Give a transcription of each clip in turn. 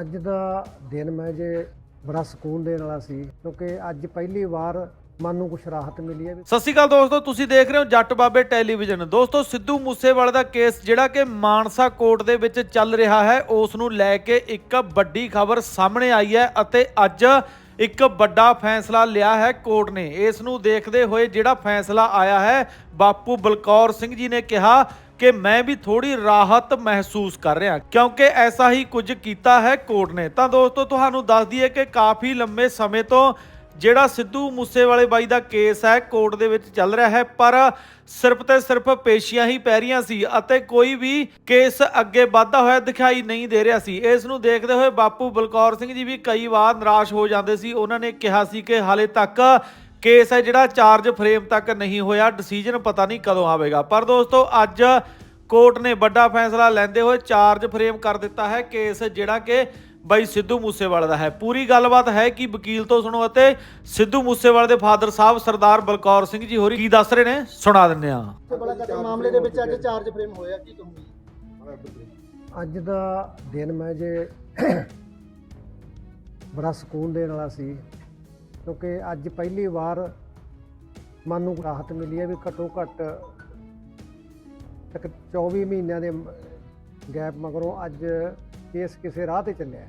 ਅੱਜ ਦਾ ਦਿਨ ਮੈਂ ਜੇ ਬੜਾ ਸਕੂਨ ਦੇਣ ਵਾਲਾ ਸੀ, ਕਿਉਂਕਿ ਅੱਜ ਪਹਿਲੀ ਵਾਰ ਮਨ ਨੂੰ ਕੁਝ ਰਾਹਤ ਮਿਲੀ ਹੈ ਸਤਿ ਸ਼੍ਰੀ ਅਕਾਲ ਦੋਸਤੋ, ਤੁਸੀਂ ਦੇਖ ਰਹੇ ਹੋ ਜੱਟ ਬਾਬੇ ਟੈਲੀਵਿਜ਼ਨ। ਦੋਸਤੋ, ਸਿੱਧੂ ਮੂਸੇਵਾਲੇ ਦਾ ਕੇਸ ਜਿਹੜਾ ਕਿ ਮਾਨਸਾ ਕੋਰਟ ਦੇ ਵਿੱਚ ਚੱਲ ਰਿਹਾ ਹੈ, ਉਸ ਨੂੰ ਲੈ ਕੇ ਇੱਕ ਵੱਡੀ ਖਬਰ ਸਾਹਮਣੇ ਆਈ ਹੈ ਅਤੇ ਅੱਜ ਇੱਕ ਵੱਡਾ ਫੈਸਲਾ ਲਿਆ ਹੈ ਕੋਰਟ ਨੇ। ਇਸ ਨੂੰ ਦੇਖਦੇ ਹੋਏ ਜਿਹੜਾ ਫੈਸਲਾ ਆਇਆ ਹੈ, ਬਾਪੂ ਬਲਕੌਰ ਸਿੰਘ ਜੀ ਨੇ ਕਿਹਾ ਕਿ ਮੈਂ ਵੀ ਥੋੜੀ ਰਾਹਤ ਮਹਿਸੂਸ ਕਰ ਰਿਹਾ। ਕਿਉਂਕਿ ਐਸਾ ਹੀ ਕੁਝ ਕੀਤਾ ਹੈ ਕੋਰਟ ਨੇ। ਤਾਂ ਦੋਸਤੋ, ਤੁਹਾਨੂੰ ਦੱਸ ਦਈਏ ਕਿ ਕਾਫੀ ਲੰਮੇ ਸਮੇਂ ਤੋਂ ਜਿਹੜਾ ਸਿੱਧੂ ਮੂਸੇਵਾਲੇ ਬਾਈ ਦਾ ਕੇਸ ਹੈ, ਕੋਰਟ ਦੇ ਵਿੱਚ ਚੱਲ ਰਿਹਾ ਹੈ, ਪਰ ਸਿਰਫ ਤੇ ਸਿਰਫ ਪੇਸ਼ੀਆਂ ਹੀ ਪੈ ਰਹੀਆਂ ਸੀ ਅਤੇ ਕੋਈ ਵੀ ਕੇਸ ਅੱਗੇ ਵਧਦਾ ਹੋਇਆ ਦਿਖਾਈ ਨਹੀਂ ਦੇ ਰਿਹਾ ਸੀ। ਇਸ ਨੂੰ ਦੇਖਦੇ ਹੋਏ ਬਾਪੂ ਬਲਕੌਰ ਸਿੰਘ ਜੀ ਵੀ ਕਈ ਵਾਰ ਨਿਰਾਸ਼ ਹੋ ਜਾਂਦੇ ਸੀ। ਉਹਨਾਂ ਨੇ ਕਿਹਾ ਸੀ ਕਿ ਹਾਲੇ ਤੱਕ ਕੇਸ ਹੈ ਜਿਹੜਾ ਚਾਰਜ ਫਰੇਮ ਤੱਕ ਨਹੀਂ ਹੋਇਆ ਡਿਸੀਜਨ ਪਤਾ ਨਹੀਂ ਕਦੋਂ ਆਵੇਗਾ। ਪਰ ਦੋਸਤੋ ਅੱਜ ਕੋਰਟ ਨੇ ਵੱਡਾ ਫੈਸਲਾ ਲੈਂਦੇ ਹੋਏ ਚਾਰਜ ਫਰੇਮ ਕਰ ਦਿੱਤਾ ਹੈ ਕੇਸ ਜਿਹੜਾ ਕਿ ਬਾਈ ਸਿੱਧੂ ਮੂਸੇਵਾਲੇ ਦਾ ਹੈ। ਪੂਰੀ ਗੱਲਬਾਤ ਹੈ ਕਿ ਵਕੀਲ ਤੋਂ ਸੁਣੋ ਅਤੇ ਸਿੱਧੂ ਮੂਸੇਵਾਲੇ ਦੇ ਫਾਦਰ ਸਾਹਿਬ ਸਰਦਾਰ ਬਲਕੌਰ ਸਿੰਘ ਜੀ ਹੋਰੀ ਕੀ ਦੱਸ ਰਹੇ ਨੇ? ਸੁਣਾ ਦਿੰਦੇ ਆ ਮਾਮਲੇ ਦੇ ਵਿੱਚ ਅੱਜ ਚਾਰਜ ਫਰੇਮ ਹੋਇਆ ਕੀ ਕਹੋਗੇ? ਅੱਜ ਦਾ ਦਿਨ ਮੈਂ ਜੇ ਬੜਾ ਸਕੂਨ ਦੇਣ ਵਾਲਾ ਸੀ ਕਿਉਂਕਿ ਅੱਜ ਪਹਿਲੀ ਵਾਰ ਮਨ ਨੂੰ ਰਾਹਤ ਮਿਲੀ ਹੈ ਵੀ ਘੱਟੋ ਘੱਟ ਤੱਕ 24 ਮਹੀਨਿਆਂ ਦੇ ਗੈਪ ਮਗਰੋਂ ਅੱਜ ਕੇਸ ਕਿਸੇ ਰਾਹ ਤੇ ਚੱਲਿਆ ਹੈ।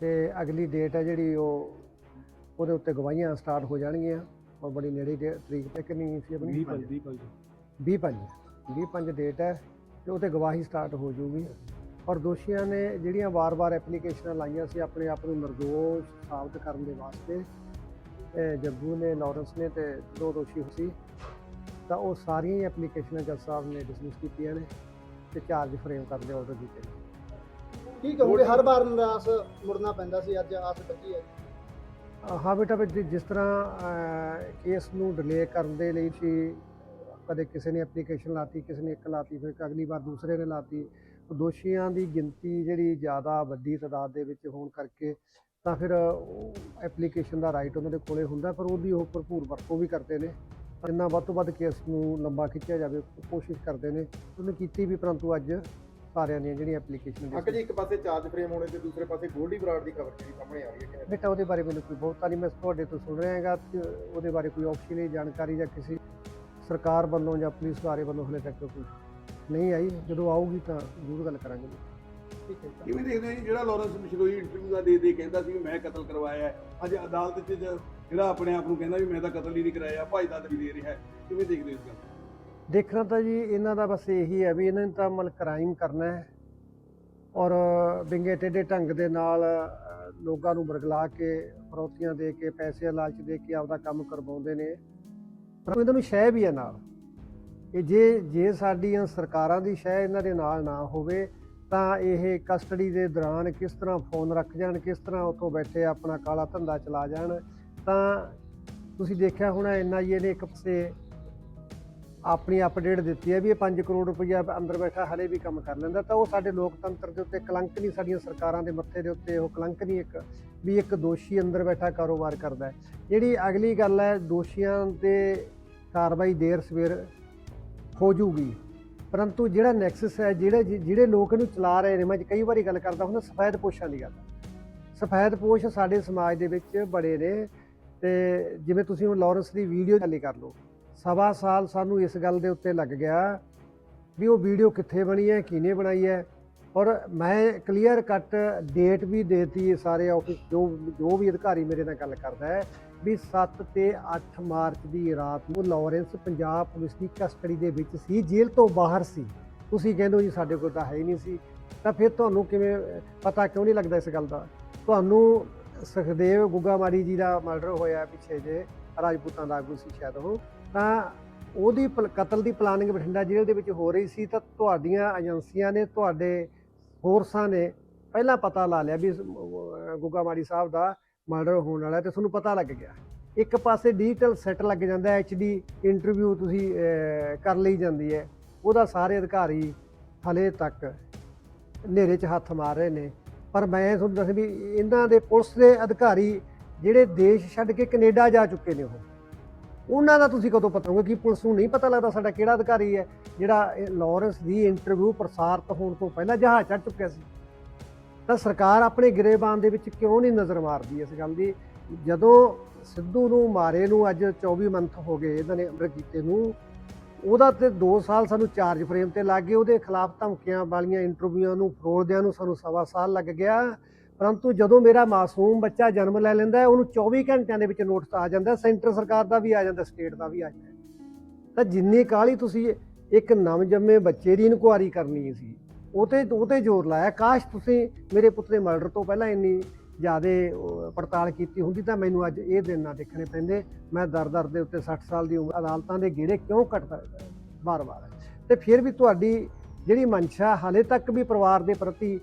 ਤੇ ਅਗਲੀ ਡੇਟ ਹੈ ਜਿਹੜੀ ਉਹ ਉਹਦੇ ਉੱਤੇ ਗਵਾਹੀਆਂ ਸਟਾਰਟ ਹੋ ਜਾਣਗੀਆਂ। ਔਰ ਬੜੀ ਨੇੜੇ ਡੇ- ਤਰੀਕ ਤੱਕ ਨਹੀਂ ਸੀ ਆਪਣੀ। 20 ਪੰਜ 20 ਪੰਜ। ਡੇਟ ਹੈ ਤੇ ਉਹ ਤੇ ਗਵਾਹੀ ਸਟਾਰਟ ਹੋ ਜਾਊਗੀ। ਔਰ ਦੋਸ਼ੀਆਂ ਨੇ ਜਿਹੜੀਆਂ ਵਾਰ-ਵਾਰ ਐਪਲੀਕੇਸ਼ਨਾਂ ਲਾਈਆਂ ਸੀ ਆਪਣੇ ਆਪ ਨੂੰ ਨਿਰਦੋਸ਼ ਸਾਬਤ ਕਰਨ ਦੇ ਵਾਸਤੇ ਇਹ ਜੱਗੂ ਨੇ ਲਾਰੈਂਸ ਨੇ ਤੇ ਦੋ ਦੋਸ਼ੀ ਸੀ। ਤਾਂ ਉਹ ਸਾਰੀਆਂ ਹੀ ਐਪਲੀਕੇਸ਼ਨਾਂ ਜੱਜ ਸਾਹਿਬ ਨੇ ਡਿਸਮਿਸ ਕੀਤੀਆਂ ਨੇ ਤੇ ਚਾਰਜ ਫਰੇਮ ਕਰਨ ਦੇ ਆਰਡਰ ਕੀਤੇ ਨੇ। ਕੀ ਕਹੋਗੇ ਹਰ ਵਾਰ ਨਿਰਾਸ਼ ਮੁੜਨਾ ਪੈਂਦਾ ਸੀ ਅੱਜ ਆਸ ਬੱਜੀ ਹੈ। ਹਾਂ ਬੇਟਾ ਜਿਸ ਤਰ੍ਹਾਂ ਕੇਸ ਨੂੰ ਡਿਲੇ ਕਰਨ ਦੇ ਲਈ ਸੀ ਕਦੇ ਕਿਸੇ ਨੇ ਐਪਲੀਕੇਸ਼ਨ ਲਾਤੀ ਕਿਸੇ ਨੇ ਇੱਕ ਲਾਤੀ ਫਿਰ ਅਗਲੀ ਵਾਰ ਦੂਸਰੇ ਨੇ ਲਾਤੀ ਦੋਸ਼ੀਆਂ ਦੀ ਗਿਣਤੀ ਜਿਹੜੀ ਜ਼ਿਆਦਾ ਵੱਡੀ ਤਾਦਾਦ ਦੇ ਵਿੱਚ ਹੋਣ ਕਰਕੇ ਤਾਂ ਫਿਰ ਐਪਲੀਕੇਸ਼ਨ ਦਾ ਰਾਈਟ ਉਹਨਾਂ ਦੇ ਕੋਲੇ ਹੁੰਦਾ ਪਰ ਉਹਦੀ ਉਹ ਭਰਪੂਰ ਵਰਤੋਂ ਵੀ ਕਰਦੇ ਨੇ। ਜਿੰਨਾ ਵੱਧ ਤੋਂ ਵੱਧ ਕੇਸ ਨੂੰ ਲੰਬਾ ਖਿੱਚਿਆ ਜਾਵੇ ਕੋਸ਼ਿਸ਼ ਕਰਦੇ ਨੇ। ਉਹਨੇ ਕੀਤੀ ਵੀ ਪਰੰਤੂ ਅੱਜ ਸਾਰਿਆਂ ਦੀਆਂ ਜਿਹੜੀਆਂ ਐਪਲੀਕੇਸ਼ਨ ਅੱਗੇ ਜੀ ਇੱਕ ਪਾਸੇ ਚਾਰਜ ਫਰੇਮ ਹੋਣੇ ਤੇ ਦੂਸਰੇ ਪਾਸੇ ਗੋਲਡੀ ਬਰਾੜ ਦੀ ਖਬਰ ਜਿਹੜੀ ਸਾਹਮਣੇ ਆ ਰਹੀ ਹੈ ਬੇਟਾ ਉਹਦੇ ਬਾਰੇ ਮੈਨੂੰ ਕੋਈ ਬਹੁਤਾ ਨਹੀਂ ਮੈਂ ਤੁਹਾਡੇ ਤੋਂ ਸੁਣ ਰਿਹਾ ਹੈਗਾ ਉਹਦੇ ਬਾਰੇ ਕੋਈ ਆਫੀਸ਼ੀਅਲੀ ਜਾਣਕਾਰੀ ਜਾਂ ਕਿਸੇ ਸਰਕਾਰ ਵੱਲੋਂ ਜਾਂ ਪੁਲਿਸ ਬਾਰੇ ਵੱਲੋਂ ਹਲੇ ਤੱਕ ਕੋਈ ਨਹੀਂ ਆਈ ਜਦੋਂ ਆਊਗੀ ਤਾਂ ਜ਼ਰੂਰ ਗੱਲ ਕਰਾਂਗੇ ਠੀਕ ਹੈ ਕਿਵੇਂ ਦੇਖਦੇ ਹੋ ਜੀ? ਜਿਹੜਾ ਲਾਰੈਂਸ ਬਿਸ਼ਨੋਈ ਇੰਟਰਵਿਊ ਦਾ ਦੇ ਦੇ ਕਹਿੰਦਾ ਸੀ ਵੀ ਮੈਂ ਕਤਲ ਕਰਵਾਇਆ ਹੈ। ਅੱਜ ਅਦਾਲਤ 'ਚ ਜ- ਜਿਹੜਾ ਆਪਣੇ ਆਪ ਨੂੰ ਕਹਿੰਦਾ ਵੀ ਮੈਂ ਤਾਂ ਕਤਲ ਹੀ ਨਹੀਂ ਕਰਾਇਆ ਭਾਈ ਦਾ ਦੇ ਰਿਹਾ ਹੈ। ਕਿਵੇਂ ਦੇਖਦੇ ਹੋ ਇਸ ਗੱਲ ਨੂੰ? ਦੇਖਣਾ ਤਾਂ ਜੀ ਇਹਨਾਂ ਦਾ ਬਸ ਇਹੀ ਹੈ ਵੀ ਇਹਨਾਂ ਨੇ ਤਾਂ ਮਲ ਕ੍ਰਾਈਮ ਕਰਨਾ ਹੈ। ਔਰ ਵਿੰਗੇ ਟੇਢੇ ਢੰਗ ਦੇ ਨਾਲ ਲੋਕਾਂ ਨੂੰ ਬਰਗਲਾ ਕੇ ਫਰੌਤੀਆਂ ਦੇ ਕੇ ਪੈਸੇ ਲਾਲਚ ਦੇ ਕੇ ਆਪਦਾ ਕੰਮ ਕਰਵਾਉਂਦੇ ਨੇ। ਪਰ ਇਹਨਾਂ ਨੂੰ ਸ਼ਹਿ ਵੀ ਹੈ ਨਾਲ। ਕਿ ਜੇ ਜੇ ਸਾਡੀਆਂ ਸਰਕਾਰਾਂ ਦੀ ਸ਼ਹਿ ਇਹਨਾਂ ਦੇ ਨਾਲ ਨਾ ਹੋਵੇ, ਤਾਂ ਇਹ ਕਸਟਡੀ ਦੇ ਦੌਰਾਨ ਕਿਸ ਤਰ੍ਹਾਂ ਫੋਨ ਰੱਖ ਜਾਣ, ਕਿਸ ਤਰ੍ਹਾਂ ਉੱਥੋਂ ਬੈਠੇ ਆਪਣਾ ਕਾਲਾ ਧੰਦਾ ਚਲਾ ਜਾਣ, ਤਾਂ ਤੁਸੀਂ ਦੇਖਿਆ ਹੋਣਾ ਐਨਆਈਏ ਨੇ ਇੱਕ ਪਾਸੇ ਆਪਣੀ ਅਪਡੇਟ ਦਿੱਤੀ ਹੈ ਵੀ ਇਹ 5 ਕਰੋੜ ਰੁਪਈਆ ਅੰਦਰ ਬੈਠਾ ਹਲੇ ਵੀ ਕੰਮ ਕਰ ਲੈਂਦਾ, ਤਾਂ ਉਹ ਸਾਡੇ ਲੋਕਤੰਤਰ ਦੇ ਉੱਤੇ ਕਲੰਕ ਨਹੀਂ, ਸਾਡੀਆਂ ਸਰਕਾਰਾਂ ਦੇ ਮੱਥੇ ਦੇ ਉੱਤੇ ਉਹ ਕਲੰਕ ਨਹੀਂ, ਇੱਕ ਵੀ ਇੱਕ ਦੋਸ਼ੀ ਅੰਦਰ ਬੈਠਾ ਕਾਰੋਬਾਰ ਕਰਦਾ ਹੈ। ਜਿਹੜੀ ਅਗਲੀ ਗੱਲ ਹੈ, ਦੋਸ਼ੀਆਂ ਤੇ ਕਾਰਵਾਈ ਦੇਰ ਸਵੇਰ ਹੋ ਜੂਗੀ। ਪਰੰਤੂ ਜਿਹੜਾ ਨੈਕਸਸ ਹੈ, ਜਿਹੜੇ ਜਿਹੜੇ ਲੋਕ ਇਹਨੂੰ ਚਲਾ ਰਹੇ ਨੇ, ਮੈਂ ਕਈ ਵਾਰੀ ਗੱਲ ਕਰਦਾ ਹੁੰਦਾ, ਸਫੈਦ ਪੋਸ਼ਾਂ ਦੀ ਗੱਲ। ਸਫੈਦ ਪੋਸ਼ ਸਾਡੇ ਸਮਾਜ ਦੇ ਵਿੱਚ ਬੜੇ ਨੇ ਤੇ ਜਿਵੇਂ ਤੁਸੀਂ ਹੁਣ ਲਾਰੈਂਸ ਦੀ ਵੀਡੀਓ ਚੱਲੀ ਕਰ ਲਓ। ਸਵਾ ਸਾਲ ਸਾਨੂੰ ਇਸ ਗੱਲ ਦੇ ਉੱਤੇ ਲੱਗ ਗਿਆ ਵੀ ਉਹ ਵੀਡੀਓ ਕਿੱਥੇ ਬਣੀ ਹੈ, ਕਿਹਨੇ ਬਣਾਈ ਹੈ। ਔਰ ਮੈਂ ਕਲੀਅਰ ਕੱਟ ਡੇਟ ਵੀ ਦੇਤੀ ਸਾਰੇ ਆਫਿਸ ਜੋ ਜੋ ਵੀ ਅਧਿਕਾਰੀ ਮੇਰੇ ਨਾਲ ਗੱਲ ਕਰਦਾ ਹੈ ਵੀ 7 ਤੇ 8 ਮਾਰਚ ਦੀ ਰਾਤ ਨੂੰ ਲਾਰੈਂਸ ਪੰਜਾਬ ਪੁਲਿਸ ਦੀ ਕਸਟਡੀ ਦੇ ਵਿੱਚ ਸੀ ਜੇਲ੍ਹ ਤੋਂ ਬਾਹਰ ਸੀ। ਤੁਸੀਂ ਕਹਿੰਦੇ ਹੋ ਜੀ ਸਾਡੇ ਕੋਲ ਤਾਂ ਹੈ ਹੀ ਨਹੀਂ ਸੀ। ਤਾਂ ਫਿਰ ਤੁਹਾਨੂੰ ਕਿਵੇਂ ਪਤਾ ਕਿਉਂ ਨਹੀਂ ਲੱਗਦਾ ਇਸ ਗੱਲ ਦਾ? ਤੁਹਾਨੂੰ ਸੁਖਦੇਵ ਗੁੱਗਾਮਾਰੀ ਜੀ ਦਾ ਮਰਡਰ ਹੋਇਆ ਪਿੱਛੇ ਜੇ ਰਾਜਪੂਤਾਂ ਦਾ ਆਗੂ ਸੀ ਸ਼ਾਇਦ ਉਹ। ਤਾਂ ਉਹਦੀ ਪਲ- ਕਤਲ ਦੀ ਪਲਾਨਿੰਗ ਬਠਿੰਡਾ ਜੇਲ੍ਹ ਦੇ ਵਿੱਚ ਹੋ ਰਹੀ ਸੀ ਤਾਂ ਤੁਹਾਡੀਆਂ ਏਜੰਸੀਆਂ ਨੇ ਤੁਹਾਡੇ ਫੋਰਸਾਂ ਨੇ ਪਹਿਲਾਂ ਪਤਾ ਲਾ ਲਿਆ ਵੀ ਇਸ, ਅਹ, ਗੁੱਗਾਮਾਰੀ ਸਾਹਿਬ ਦਾ ਮਰਡਰ ਹੋਣ ਵਾਲਾ ਹੈ ਤੇ ਤੁਹਾਨੂੰ ਪਤਾ ਲੱਗ ਗਿਆ। ਇੱਕ ਪਾਸੇ ਡਿਜੀਟਲ ਸੈੱਟ ਲੱਗ ਜਾਂਦਾ ਹੈ ਡੀ ਇੰਟਰਵਿਊ ਤੁਸੀਂ ਕਰ ਲਈ ਜਾਂਦੀ ਹੈ। ਉਹਦਾ ਸਾਰੇ ਅਧਿਕਾਰੀ ਹਲੇ ਤੱਕ ਹਨੇਰੇ 'ਚ ਹੱਥ ਮਾਰ ਰਹੇ ਨੇ। ਪਰ ਮੈਂ ਤੁਹਾਨੂੰ ਦੱਸ ਵੀ ਇਹਨਾਂ ਦੇ ਪੁਲਿਸ ਦੇ ਅਧਿਕਾਰੀ ਜਿਹੜੇ ਦੇਸ਼ ਛੱਡ ਕੇ ਕੈਨੇਡਾ ਜਾ ਚੁੱਕੇ ਨੇ ਉਹ, ਉਹਨਾਂ ਦਾ ਤੁਸੀਂ ਕਦੋਂ ਪਤਾ ਹੋਊਗਾ ਕਿ ਪੁਲਿਸ ਨੂੰ ਨਹੀਂ ਪਤਾ ਲੱਗਦਾ ਸਾਡਾ ਕਿਹੜਾ ਅਧਿਕਾਰੀ ਹੈ, ਜਿਹੜਾ ਇਹ ਲਾਰੈਂਸ ਦੀ ਇੰਟਰਵਿਊ ਪ੍ਰਸਾਰਿਤ ਹੋਣ ਤੋਂ ਪਹਿਲਾਂ ਜਹਾਜ਼ ਚੜ੍ਹ ਚੁੱਕਿਆ ਸੀ। ਤਾਂ ਸਰਕਾਰ ਆਪਣੇ ਗਿਰੇਬਾਨ ਦੇ ਵਿੱਚ ਕਿਉਂ ਨਹੀਂ ਨਜ਼ਰ ਮਾਰਦੀ ਇਸ ਗੱਲ ਦੀ? ਜਦੋਂ ਸਿੱਧੂ ਨੂੰ ਮਾਰੇ ਨੂੰ ਅੱਜ 24 ਮੰਥ ਹੋ ਗਏ ਇਹਨਾਂ ਨੇ ਅਮਰ ਕੀਤੇ ਨੂੰ ਉਹਦਾ ਤੇ 2 ਸਾਲ ਸਾਨੂੰ ਚਾਰਜ ਫਰੇਮ ਤੇ ਲੱਗ ਗਏ ਉਹਦੇ ਖਿਲਾਫ ਧਮਕੀਆਂ ਵਾਲੀਆਂ ਇੰਟਰਵਿਊਆਂ ਨੂੰ ਫਰੋਲਦਿਆਂ ਨੂੰ ਸਾਨੂੰ ਸਵਾ ਸਾਲ ਲੱਗ ਗਿਆ। ਪਰੰਤੂ ਜਦੋਂ ਮੇਰਾ ਮਾਸੂਮ ਬੱਚਾ ਜਨਮ ਲੈ ਲੈਂਦਾ ਹੈ, ਉਹਨੂੰ 24 ਘੰਟਿਆਂ ਦੇ ਵਿੱਚ ਨੋਟਿਸ ਆ ਜਾਂਦਾ ਸੈਂਟਰ ਸਰਕਾਰ ਦਾ ਵੀ ਆ ਜਾਂਦਾ ਸਟੇਟ ਦਾ ਵੀ ਆ ਜਾਂਦਾ ਤਾਂ ਜਿੰਨੀ ਕਾਹਲੀ ਤੁਸੀਂ ਇੱਕ ਨਵਜੰਮੇ ਬੱਚੇ ਦੀ ਇਨਕੁਆਰੀ ਕਰਨੀ ਸੀ ਉਹ ਤੇ ਉਹ ਤੇ ਜ਼ੋਰ ਲਾਇਆ, ਕਾਸ਼ ਤੁਸੀਂ ਮੇਰੇ ਪੁੱਤ ਦੇ ਮਰਡਰ ਤੋਂ ਪਹਿਲਾਂ ਇੰਨੀ ਜ਼ਿਆਦੇ ਪੜਤਾਲ ਕੀਤੀ ਹੁੰਦੀ ਤਾਂ ਮੈਨੂੰ ਅੱਜ ਇਹ ਦਿਨ ਨਾ ਦੇਖਣੇ ਪੈਂਦੇ। ਮੈਂ ਦਰ-ਦਰ ਦੇ ਉੱਤੇ 60 ਸਾਲ ਦੀ ਉਮਰ, ਅਦਾਲਤਾਂ ਦੇ ਗੇੜੇ ਕਿਉਂ ਕੱਟਦਾ ਬਾਰ-ਬਾਰ ਤੇ ਫਿਰ ਵੀ ਤੁਹਾਡੀ ਜਿਹੜੀ ਮਨਸ਼ਾ ਹਾਲੇ ਤੱਕ ਵੀ ਪਰਿਵਾਰ ਦੇ ਪ੍ਰਤੀ,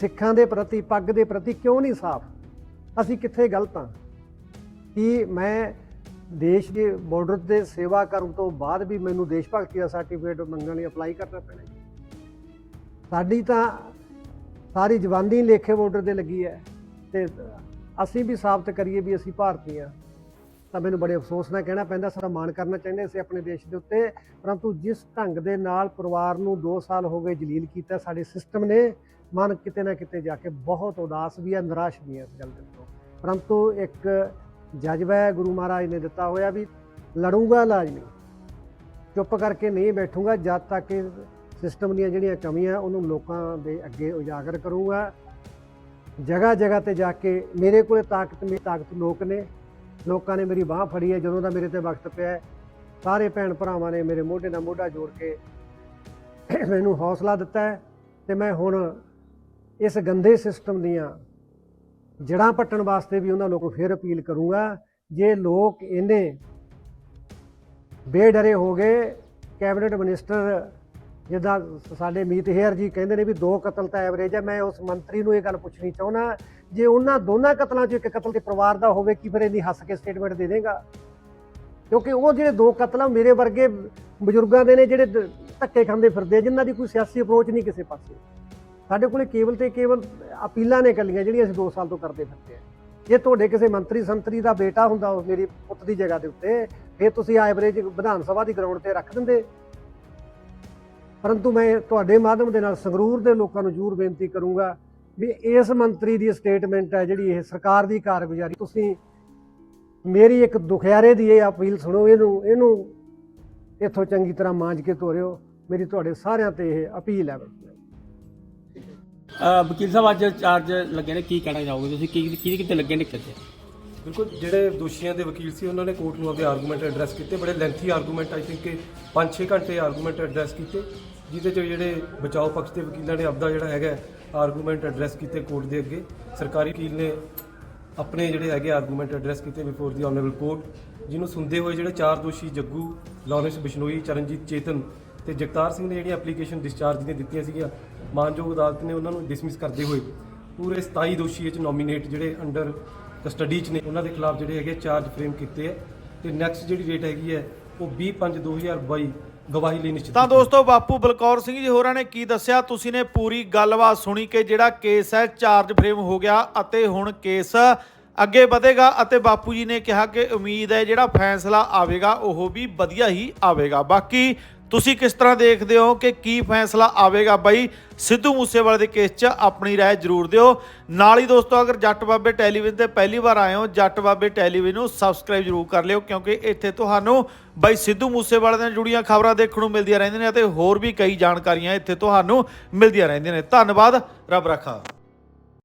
ਸਿੱਖਾਂ ਦੇ ਪ੍ਰਤੀ, ਪੱਗ ਦੇ ਪ੍ਰਤੀ ਕਿਉਂ ਨਹੀਂ ਸਾਫ਼? ਅਸੀਂ ਕਿੱਥੇ ਗਲਤ ਹਾਂ? ਕਿ ਮੈਂ ਦੇਸ਼ ਦੇ ਬਾਰਡਰ ਤੇ ਸੇਵਾ ਕਰਨ ਤੋਂ ਬਾਅਦ ਵੀ ਮੈਨੂੰ ਦੇਸ਼ ਭਗਤੀ ਦਾ ਸਰਟੀਫਿਕੇਟ ਮੰਗਣ ਲਈ ਅਪਲਾਈ ਕਰਨਾ ਪੈਣਾ ਜੀ। ਸਾਡੀ ਤਾਂ ਸਾਰੀ ਜਵਾਨੀ ਲੇਖੇ ਬਾਰਡਰ ਤੇ ਲੱਗੀ ਹੈ ਤੇ ਅਸੀਂ ਵੀ ਸਾਬਤ ਕਰੀਏ ਵੀ ਅਸੀਂ ਭਾਰਤੀ ਹਾਂ। ਤਾਂ ਮੈਨੂੰ ਬੜੇ ਅਫਸੋਸ ਨਾਲ ਕਹਿਣਾ ਪੈਂਦਾ, ਸਾਡਾ ਮਾਣ ਕਰਨਾ ਚਾਹੁੰਦੇ ਅਸੀਂ ਆਪਣੇ ਦੇਸ਼ ਦੇ ਉੱਤੇ, ਪਰੰਤੂ ਜਿਸ ਢੰਗ ਦੇ ਨਾਲ ਪਰਿਵਾਰ ਨੂੰ 2 ਸਾਲ ਹੋ ਗਏ ਜਲੀਲ ਕੀਤਾ, ਸਾਡੇ ਸਿਸਟਮ ਨੇ ਮਨ ਕਿਤੇ ਨਾ ਕਿਤੇ ਜਾ ਕੇ ਬਹੁਤ ਉਦਾਸ ਵੀ ਹੈ, ਨਿਰਾਸ਼ ਵੀ ਹੈ ਇਸ ਗੱਲ ਦੇ ਤੋਂ ਪਰੰਤੂ ਇੱਕ ਜਜ਼ਬਾ ਹੈ, ਗੁਰੂ ਮਹਾਰਾਜ ਨੇ ਦਿੱਤਾ ਹੋਇਆ ਵੀ ਲੜੂਗਾ ਲਾਜ਼ਮੀ ਚੁੱਪ ਕਰਕੇ ਨਹੀਂ ਬੈਠੂਗਾ, ਜਦ ਤੱਕ ਸਿਸਟਮ ਦੀਆਂ ਜਿਹੜੀਆਂ ਕਮੀਆਂ, ਉਹਨੂੰ ਲੋਕਾਂ ਦੇ ਅੱਗੇ ਉਜਾਗਰ ਕਰੂੰਗਾ। ਜਗ੍ਹਾ ਜਗ੍ਹਾ ਤੇ ਜਾ ਕੇ ਮੇਰੇ ਕੋਲੇ ਤਾਕਤ, ਮੇਰੀ ਤਾਕਤ ਲੋਕ ਨੇ। ਲੋਕਾਂ ਨੇ ਮੇਰੀ ਬਾਹ ਫੜੀ ਹੈ, ਜਦੋਂ ਦਾ ਮੇਰੇ ਤੇ ਵਕਤ ਪਿਆ ਸਾਰੇ ਭੈਣ ਭਰਾਵਾਂ ਨੇ ਮੇਰੇ ਮੋਢੇ ਨਾਲ ਮੋਢਾ ਜੋੜ ਕੇ ਮੈਨੂੰ ਹੌਸਲਾ ਦਿੱਤਾ ਹੈ ਤੇ ਮੈਂ ਹੁਣ ਇਸ ਗੰਦੇ ਸਿਸਟਮ ਦੀਆਂ ਜੜਾਂ ਪੱਟਣ ਵਾਸਤੇ ਵੀ ਉਹਨਾਂ ਲੋਕਾਂ ਨੂੰ ਫਿਰ ਅਪੀਲ ਕਰੂੰਗਾ। ਜੇ ਲੋਕ ਇਹਨੇ ਬੇਡਰੇ ਹੋ ਗਏ, ਕੈਬਨਿਟ ਮਿਨਿਸਟਰ ਜਿੱਦਾਂ ਸਾਡੇ ਮੀਤ ਹੇਅਰ ਜੀ ਕਹਿੰਦੇ ਨੇ ਵੀ ਦੋ ਕਤਲ ਤਾਂ ਐਵਰੇਜ ਹੈ ਮੈਂ ਉਸ ਮੰਤਰੀ ਨੂੰ ਇਹ ਗੱਲ ਪੁੱਛਣੀ ਚਾਹੁੰਦਾ ਜੇ ਉਹਨਾਂ ਦੋਨਾਂ ਕਤਲਾਂ 'ਚ ਇੱਕ ਕਤਲ ਤੇ ਪਰਿਵਾਰ ਦਾ ਹੋਵੇ ਕੀ ਫਿਰ ਇਹਦੀ ਹੱਸ ਕੇ ਸਟੇਟਮੈਂਟ ਦੇ ਦੇਗਾ? ਕਿਉਂਕਿ ਉਹ ਜਿਹੜੇ ਦੋ ਕਤਲ ਆ ਮੇਰੇ ਵਰਗੇ ਬਜ਼ੁਰਗਾਂ ਦੇ ਨੇ ਜਿਹੜੇ ਧੱਕੇ ਖਾਂਦੇ ਫਿਰਦੇ ਆ, ਜਿਨ੍ਹਾਂ ਦੀ ਕੋਈ ਸਿਆਸੀ ਅਪਰੋਚ ਨਹੀਂ ਕਿਸੇ ਪਾਸੇ। ਸਾਡੇ ਕੋਲੇ ਕੇਵਲ ਤੇ ਕੇਵਲ ਅਪੀਲਾਂ ਨੇ ਕੱਲੀਆਂ ਜਿਹੜੀਆਂ ਅਸੀਂ 2 ਸਾਲ ਤੋਂ ਕਰਦੇ ਫਿਰਦੇ ਆ। ਜੇ ਤੁਹਾਡੇ ਕਿਸੇ ਮੰਤਰੀ ਸੰਤਰੀ ਦਾ ਬੇਟਾ ਹੁੰਦਾ ਉਹ ਮੇਰੀ ਪੁੱਤ ਦੀ ਜਗ੍ਹਾ ਦੇ ਉੱਤੇ ਫਿਰ ਤੁਸੀਂ ਐਵਰੇਜ ਵਿਧਾਨ ਸਭਾ ਦੀ ਗਰਾਊਂਡ ਤੇ ਰੱਖ ਦਿੰਦੇ। ਪਰੰਤੂ ਮੈਂ ਤੁਹਾਡੇ ਮਾਧਿਅਮ ਦੇ ਨਾਲ ਸੰਗਰੂਰ ਦੇ ਲੋਕਾਂ ਨੂੰ ਜ਼ਰੂਰ ਬੇਨਤੀ ਕਰੂੰਗਾ ਵੀ ਇਸ ਮੰਤਰੀ ਦੀ ਸਟੇਟਮੈਂਟ ਹੈ ਜਿਹੜੀ ਇਹ ਸਰਕਾਰ ਦੀ ਕਾਰਗੁਜ਼ਾਰੀ। ਤੁਸੀਂ ਮੇਰੀ ਇੱਕ ਦੁਖਿਆਰੇ ਦੀ ਇਹ ਅਪੀਲ ਸੁਣੋ, ਇਹਨੂੰ ਇਹਨੂੰ ਇੱਥੋਂ ਚੰਗੀ ਤਰ੍ਹਾਂ ਮਾਂਜ ਕੇ ਤੋਰਿਓ। ਮੇਰੀ ਤੁਹਾਡੇ ਸਾਰਿਆਂ ਤੇ ਇਹ ਅਪੀਲ ਹੈ। ਵਕੀਲ ਸਾਹਿਬ, ਅੱਜ ਚਾਰਜ ਲੱਗੇ ਨੇ, ਕੀ ਕਹਿਣਾ ਚਾਹੋਗੇ ਤੁਸੀਂ? ਕੀ ਕਿਹਦੇ ਕਿਤੇ ਲੱਗੇ ਨੇ ਕਿੱਥੇ ਬਿਲਕੁਲ ਜਿਹੜੇ ਦੋਸ਼ੀਆਂ ਦੇ ਵਕੀਲ ਸੀ, ਉਹਨਾਂ ਨੇ ਕੋਰਟ ਨੂੰ ਆਪਦੇ ਆਰਗੂਮੈਂਟ ਐਡਰੈਸ ਕੀਤੇ, ਬੜੇ ਲੈਂਥੀ ਆਰਗੂਮੈਂਟ ਆਈ ਥਿੰਕ ਕਿ 5-6 ਘੰਟੇ ਆਰਗੂਮੈਂਟ ਐਡਰੈਸ ਕੀਤੇ, ਜਿਹਦੇ ਚ ਜਿਹੜੇ ਬਚਾਓ ਪੱਖ ਦੇ ਵਕੀਲਾਂ ਨੇ ਆਪਦਾ ਜਿਹੜਾ ਹੈਗਾ ਆਰਗੂਮੈਂਟ ਐਡਰੈਸ ਕੀਤੇ ਕੋਰਟ ਦੇ ਅੱਗੇ। ਸਰਕਾਰੀ ਵਕੀਲ ਨੇ ਆਪਣੇ ਜਿਹੜੇ ਹੈਗੇ ਆਰਗੂਮੈਂਟ ਐਡਰੈਸ ਕੀਤੇ ਬਿਫੋਰ ਦੀ ਆਨਰੇਬਲ ਕੋਰਟ ਜਿਹਨੂੰ ਸੁਣਦੇ ਹੋਏ ਜਿਹੜੇ ਚਾਰ ਦੋਸ਼ੀ ਜੱਗੂ, ਲਾਰੈਂਸ ਬਿਸ਼ਨੋਈ, ਚਰਨਜੀਤ ਚੇਤਨ ਤੇ ਜਗਤਾਰ ਸਿੰਘ ਨੇ ਜਿਹੜੀਆਂ ਐਪਲੀਕੇਸ਼ਨ ਡਿਸਚਾਰਜ ਦੀਆਂ ਦਿੱਤੀਆਂ ਸੀਗੀਆਂ, ਮਾਨਯੋਗ ਅਦਾਲਤ ਨੇ ਉਹਨਾਂ ਨੂੰ ਡਿਸਮਿਸ ਕਰਦੇ ਹੋਏ ਪੂਰੇ 27 ਦੋਸ਼ੀ ਇਹ ਚ ਨੋਮੀਨੇਟ ਜਿਹੜੇ ਅੰਡਰ ਕਸਟਡੀ ਚ ਨੇ। ਉਹਨਾਂ ਦੇ ਖਿਲਾਫ ਜਿਹੜੇ ਹੈਗੇ ਚਾਰਜ ਫਰੇਮ ਕੀਤੇ ਆ। ਤੇ ਨੈਕਸਟ ਜਿਹੜੀ ਡੇਟ ਹੈਗੀ ਹੈ ਉਹ 20/5/2022 ਗਵਾਹੀ ਲਈ ਨਿਸ਼ਚਿਤ ਤਾਂ ਦੋਸਤੋ ਬਾਪੂ ਬਲਕੌਰ ਸਿੰਘ ਜੀ ਹੋਰਾਂ ਨੇ ਕੀ ਦੱਸਿਆ? ਤੁਸੀਂ ਨੇ ਪੂਰੀ ਗੱਲਬਾਤ ਸੁਣੀ ਕਿ ਜਿਹੜਾ ਕੇਸ ਹੈ ਚਾਰਜ ਫਰੇਮ ਹੋ ਗਿਆ ਅਤੇ ਹੁਣ ਕੇਸ ਅੱਗੇ ਵਧੇਗਾ ਅਤੇ ਬਾਪੂ ਜੀ ਨੇ ਕਿਹਾ ਕਿ ਉਮੀਦ ਹੈ ਜਿਹੜਾ ਫੈਸਲਾ ਆਵੇਗਾ ਉਹ ਵੀ ਵਧੀਆ ਹੀ ਆਵੇਗਾ। ਬਾਕੀ ਤੁਸੀਂ ਕਿਸ ਤਰ੍ਹਾਂ ਦੇਖਦੇ ਹੋ ਕਿ ਕੀ ਫੈਸਲਾ ਆਵੇਗਾ ਬਾਈ ਸਿੱਧੂ ਮੂਸੇਵਾਲੇ ਦੇ ਕੇਸ 'ਚ ਆਪਣੀ رائے ਜ਼ਰੂਰ ਦਿਓ ਨਾਲ ਹੀ ਦੋਸਤੋ ਅਗਰ ਜੱਟ ਬਾਬੇ ਟੈਲੀਵਿਜ਼ਨ ਤੇ ਪਹਿਲੀ ਵਾਰ ਆਏ ਹੋ ਜੱਟ ਬਾਬੇ ਟੈਲੀਵਿਜ਼ਨ ਨੂੰ ਸਬਸਕ੍ਰਾਈਬ ਜ਼ਰੂਰ ਕਰ ਲਿਓ ਕਿਉਂਕਿ ਇੱਥੇ ਤੁਹਾਨੂੰ ਬਾਈ ਸਿੱਧੂ ਮੂਸੇਵਾਲੇ ਨਾਲ ਜੁੜੀਆਂ ਖਬਰਾਂ ਦੇਖਣ ਨੂੰ ਮਿਲਦੀਆਂ ਰਹਿੰਦੀਆਂ ਨੇ ਅਤੇ ਹੋਰ ਵੀ ਕਈ ਜਾਣਕਾਰੀਆਂ ਇੱਥੇ ਤੁਹਾਨੂੰ ਮਿਲਦੀਆਂ ਰਹਿੰਦੀਆਂ ਨੇ ਧੰਨਵਾਦ ਰੱਬ ਰੱਖਾ